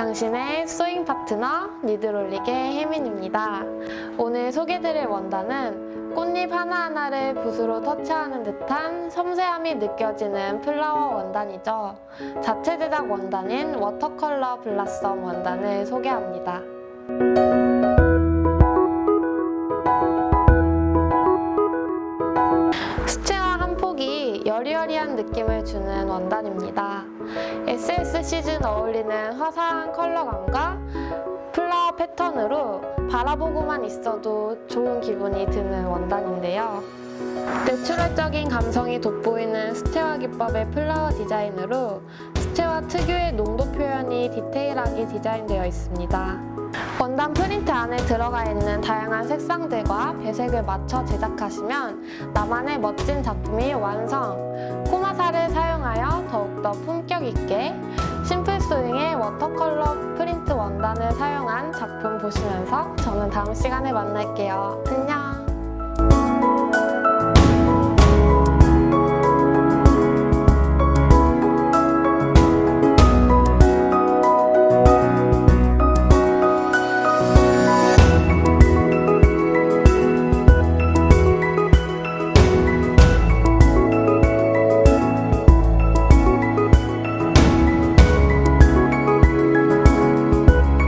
당신의 소잉 파트너 니드롤릭의 혜민입니다. 오늘 소개드릴 원단은 꽃잎 하나하나를 붓으로 터치하는 듯한 섬세함이 느껴지는 플라워 원단이죠. 자체 제작 원단인 워터컬러 블라썸 원단을 소개합니다. 이 여리여리한 느낌을 주는 원단입니다. SS 시즌 어울리는 화사한 컬러감과 플라워 패턴으로 바라보고만 있어도 좋은 기분이 드는 원단인데요. 내추럴적인 감성이 돋보이는 스테와 기법의 플라워 디자인으로 스테와 특유의 농도 표현이 디테일하게 디자인되어 있습니다. 원단 프린트 안에 들어가 있는 다양한 색상들과 배색을 맞춰 제작하시면 나만의 멋진 작품이 완성! 코마사를 사용하여 더욱더 품격 있게 심플 소잉의 워터컬러 프린트 원단을 사용한 작품 보시면서 저는 다음 시간에 만날게요. 안녕!